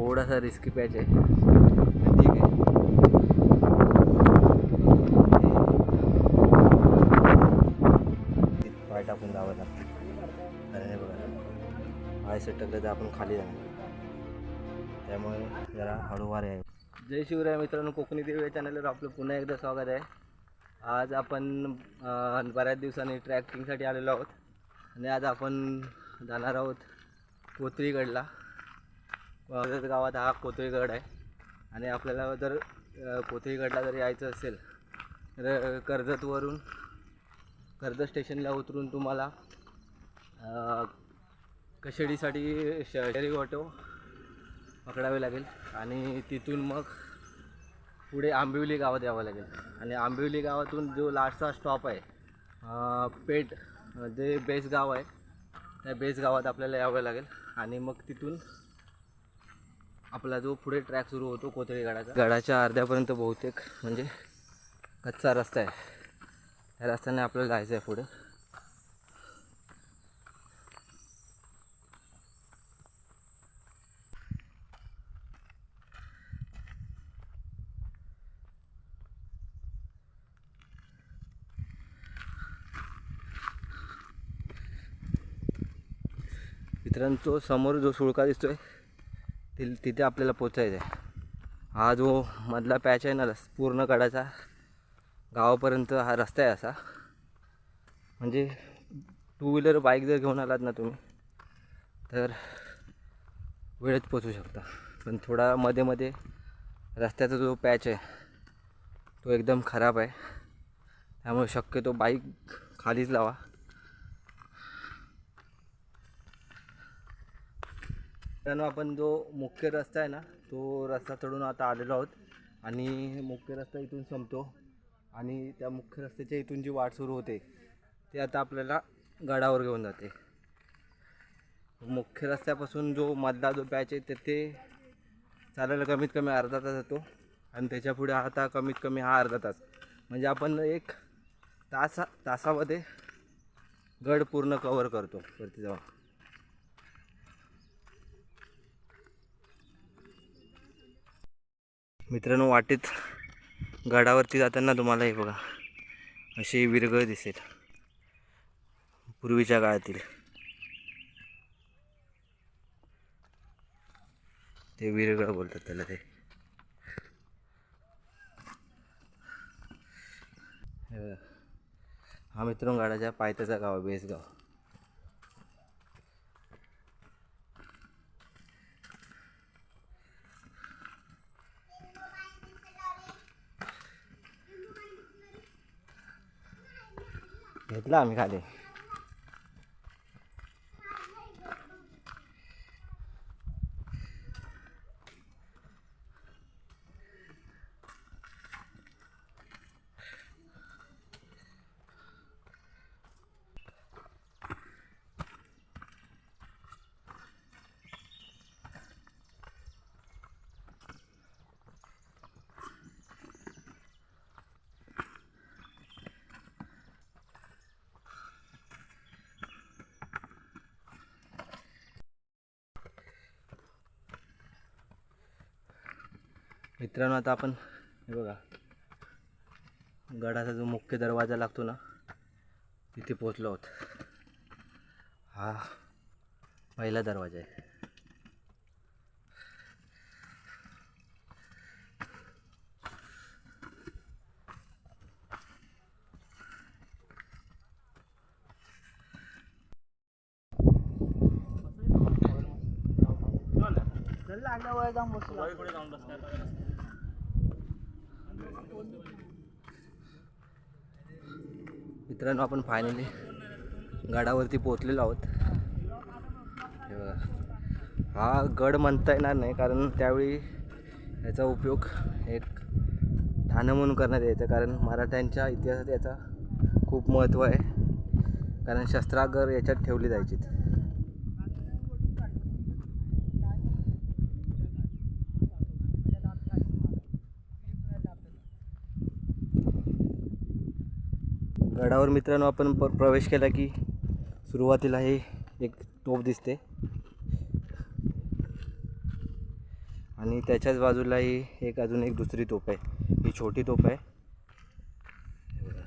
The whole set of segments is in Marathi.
थोडासा रिस्की पॅच आहे ठीक आहे. पाय टाकून जावं लागतं अरे बघा. पाय सटकलं तर आपण खाली जाणार. त्यामुळे जरा हळूवार आहे जय शिवराय मित्रांनो कोकणी देवी चॅनलवर आपलं पुन्हा एकदा स्वागत आहे. आज आपण बऱ्याच दिवसांनी ट्रॅकिंगसाठी आलेलो आहोत. आणि आज आपण जाणार आहोत कोथळीगडला कर्जत गावात हा कोथळीगड आहे. आणि आपल्याला जर कोथळीगडला जर यायचं असेल तर कर्जतवरून कर्जत स्टेशनला उतरून तुम्हाला कशेडीसाठी शहरी ऑटो पकडावे लागेल. आणि तिथून मग पुढे आंबिवली गावात यावं लागेल. आणि आंबिवली गावातून जो लास्टचा स्टॉप आहे पेट पेठ जे बेस गाव आहे त्या बेस गावात आपल्याला यावं लागेल. आणि मग तिथून आपला जो पुढे ट्रॅक सुरू होतो कोथळी गडाचा. गडाच्या अर्ध्यापर्यंत बहुतेक म्हणजे कच्चा रस्ता आहे. त्या रस्त्याने आपल्याला जायचं आहे पुढे. मित्रांनो समोर जो सुळका दिसतोय ति तिथे आपल्याला पोचायचं आहे हा जो मधला पॅच आहे ना रस पूर्ण कडाचा गावापर्यंत हा रस्ता आहे असा. म्हणजे टू व्हीलर बाईक जर घेऊन आलात ना तुम्ही तर वेळेत पोचू शकता. पण थोडा मध्ये मध्ये रस्त्याचा जो पॅच आहे तो एकदम खराब आहे. त्यामुळे शक्यतो बाईक खालीच लावा. मित्रांनो आपण जो मुख्य रस्ता आहे ना तो रस्ता चढून आता आलेलो आहोत. आणि मुख्य रस्ता इथून संपतो. आणि त्या मुख्य रस्त्याच्या इथून जी वाट सुरू होते ते आता आपल्याला गडावर घेऊन जाते. मुख्य रस्त्यापासून जो मधला जो पॅच आहे तिथे चालायला कमीत कमी अर्धा तास जातो. आणि त्याच्या पुढे आता कमीत कमी हा अर्धा तास. म्हणजे आपण एक तासा तासामध्ये गड पूर्ण कवर करतो. वरती जाऊन. मित्रांनो वाटेत गडावरती जाताना तुम्हाला हे बघा अशी विरगळ दिसेल. पूर्वीच्या काळातील. ते विरगळ बोलतात त्याला ते. हा मित्रांनो गाडाच्या पायथ्याचा गाव आहे बेसगाव. घेतला आम्ही खाली. मित्रांनो आता आपण हे बघा गडाचा जो मुख्य दरवाजा लागतो ना तिथे पोचलो आहोत हा पहिला दरवाजा आहे मित्रांनो आपण फायनली गडावरती पोचलेलो आहोत. हे बघा हा गड म्हणता येणार नाही कारण त्यावेळी याचा उपयोग एक ठाणं म्हणून करण्यात यायचं कारण मराठ्यांच्या इतिहासात याचा खूप महत्त्व आहे कारण शस्त्रागर याच्यात ठेवली जायची गडावर मित्रांनो आपण प प्रवेश केला की सुरुवातीला हे एक तोफ दिसते. आणि त्याच्याच बाजूला ही एक अजून एक दुसरी तोप आहे. ही छोटी तोप आहे हे बघा.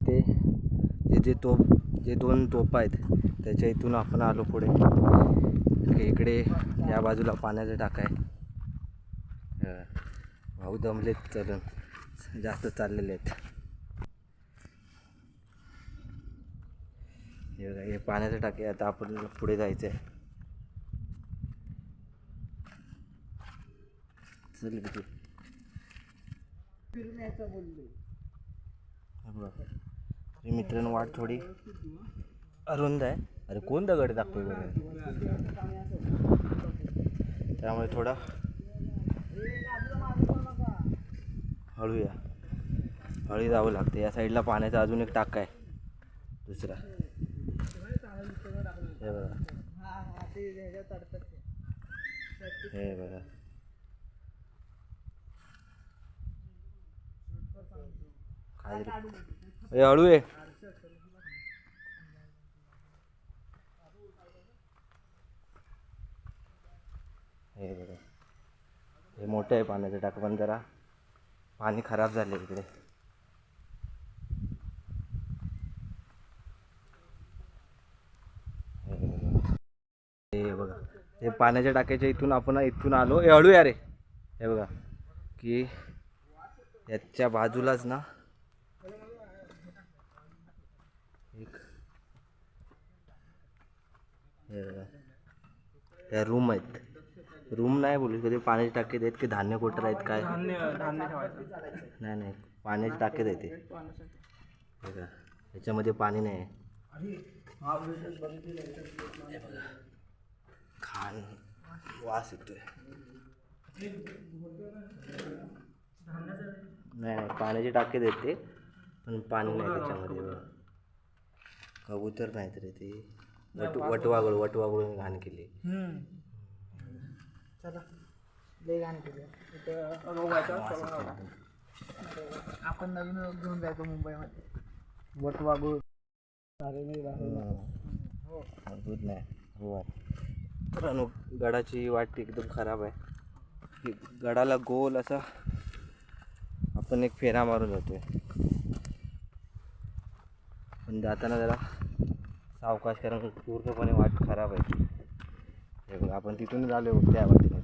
ते जे तोप जे दोन तोप आहेत त्याच्या इथून आपण आलो पुढे. इकडे- या बाजूला पाण्याचा टाका आहे. भाऊ दमलेत चलन जास्त चाललेले आहेत. हे पाण्याचं टाके आता आपण पुढे जायचं आहे. चल किती मित्रांनो वाट थोडी अरुंद आहे. अरे कोण दगड टाकतोय बरं? त्यामुळे थोडा हळू या हळू जावं लागतं. या साईडला पाण्याचा अजून एक टाका आहे. दुसरा. हे बघा. हे बघा. खाली हे ए हळू आहे हे बघा. हे मोठं आहे पाण्याचं टाकं पण जरा पाणी खराब झाले इकडे. हे बघा. हे बघा हे पाण्याच्या टाक्याच्या इथून आपण इथून आलो. हे हळू या रे. हे बघा. की याच्या बाजूलाच ना एक हे बघा या रूम आहेत. रूम नाही बोलू कधी पाण्याचे टाके आहेत की धान्य कोटर आहेत काय? नाही नाही. पाण्याचे टाकेच आहेत ते हे बघा याच्यामध्ये पाणी नाही आहे. खान वास येतोय. नाही नाही. पाण्याचे टाके देते पण पाणी नाही त्याच्यामध्ये. कबूतर नाही तर ते. वट वटवागळ वटवागळून घाण केली. चला लय घाण केली. आपण नवीन घेऊन जायचो मुंबईमध्ये. वट वागूळ अरे नाही हम्म. अद्भुत नाही. हो. मित्रांनो गडाची वाट एकदम खराब आहे. ही गडाला गोल असा आपण एक फेरा मारून जातोय. पण जाताना जरा सावकाश कारण पूर्णपणे वाट खराब आहे. हे बघ आपण तिथून आलो त्या वाटेने.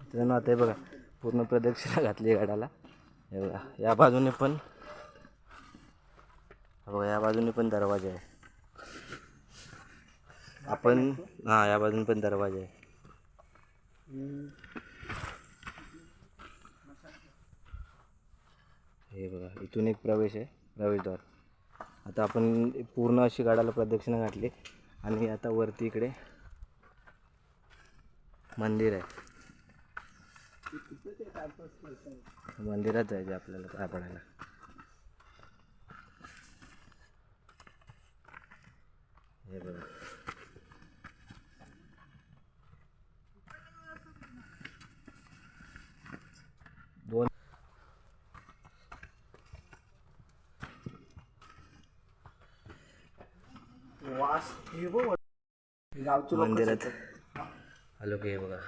मित्रांनो आता हे बघा पूर्ण प्रदक्षिणा घातली आहे गडाला. हे बघा या बाजूने पण हे बघा या बाजूने पण दरवाजा आहे. आपण हां या बाजून पण दरवाजा आहे. हे बघा इथून एक प्रवेश आहे प्रवेशद्वार. आता आपण पूर्ण अशी गाडाला प्रदक्षिणा घातली आणि आता वरती इकडे मंदिर आहे. मंदिरात जायचं आपल्याला पाय पडायला हे बघा दोन वास हे बघ गावचे लोक मंदिरात आलो की हे बघा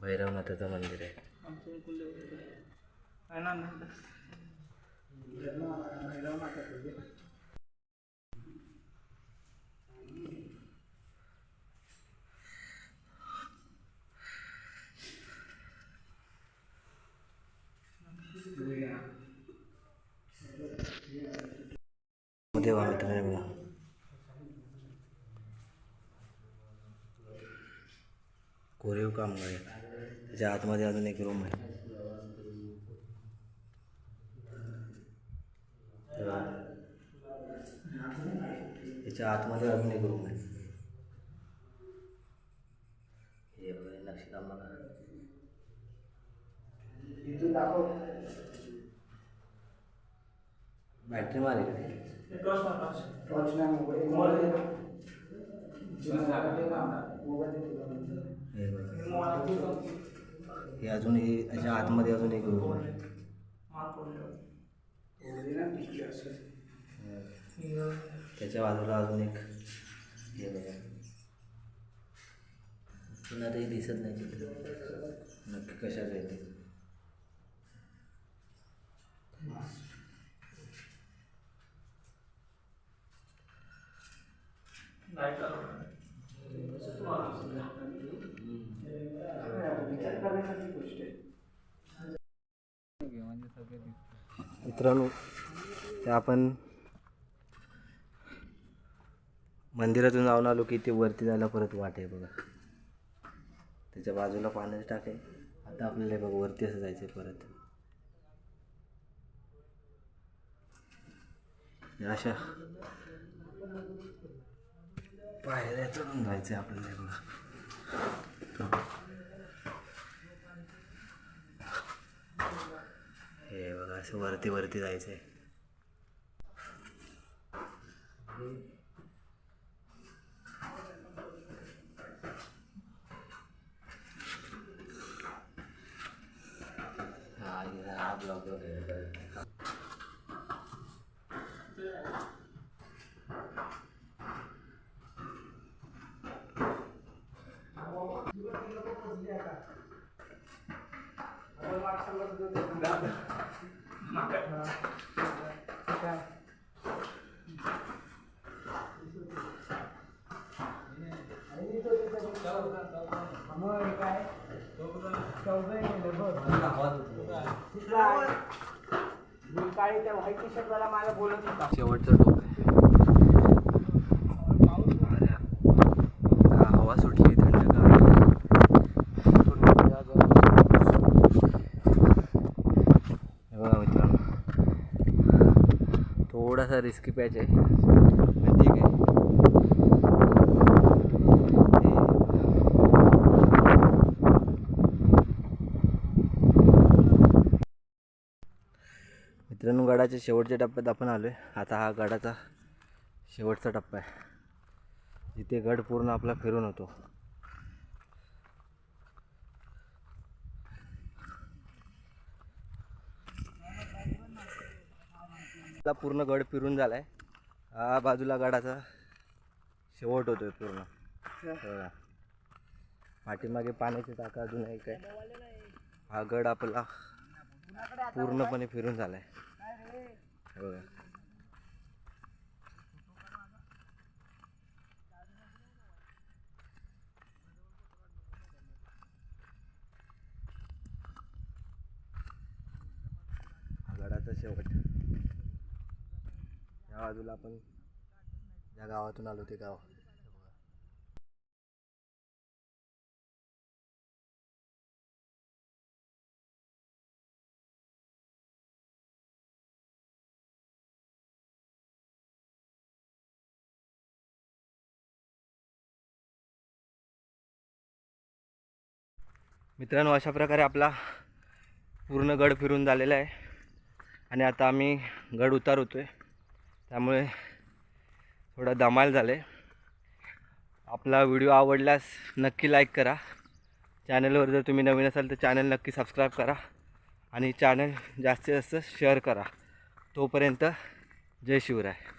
भैरवनाथाचं मंदिर आहे देवा मित्राने बघा कोरीव काम आहे त्याच्या आतमध्ये अजून एक रूम आहे त्याच्या आतमध्ये अजून एक रूम आहे हे बघा नक्षीकाम बघा इथून दाखव बॅटरी मारे। टॉर्च नाही मोबाईल हे बघा. हे अजून हे याच्या आतमध्ये अजून एक रूम आहे. त्याच्या बाजूला अजून एक हे बघा. पुन्हा ते दिसत नाही चित्र नक्की कशाचं आहे ते? मित्रांनो ते आपण मंदिरातून जाऊन आलो की ते वरती जायला परत वाट आहे बघा. त्याच्या बाजूला पाण्याचं टाक आहे. आता आपल्याला हे बघा वरती असं जायचं परत. या अशा पायऱ्या चढून जायचं आपल्याला हे बघा हे बघा असं वरती वरती जायचं आहे हा ब्लॉग मग काय? चौघं आहे बघ तिसरा आहे. मी काळी त्या व्हाईट टी शर्टवाला मला बोलत होता. शेवटचं टोक आहे. हवा सुटली हे थोडासा रिस्की पॅच आहे. ठीक आहे मित्रांनो गडाच्या शेवटच्या टप्प्यात आपण आलो आहे आता हा गडाचा शेवटचा टप्पा आहे. जिथे गड पूर्ण आपला फिरून होतो. आपला पूर्ण गड फिरून झालाय. हा बाजूला गडाचा शेवट होतोय पूर्ण. पाठीमागे पाण्याची टाका अजून एक आहे. हा गड आपला पूर्णपणे फिरून झालाय. हे बघा. गडाचा शेवट. या बाजूला आपण ज्या गावातून आलो ते गाव. मित्रांनो अशा प्रकारे आपला पूर्ण गड फिरून झालेला आहे. आणि आता आम्ही गड उतार होतो आहे त्यामुळे थोडं धमाल झालं आहे आपला व्हिडिओ आवडल्यास नक्की लाईक करा. चॅनलवर जर तुम्ही नवीन असाल तर चॅनल नक्की सबस्क्राईब करा. आणि चॅनल जास्तीत जास्त शेअर करा. तोपर्यंत जय शिवराय.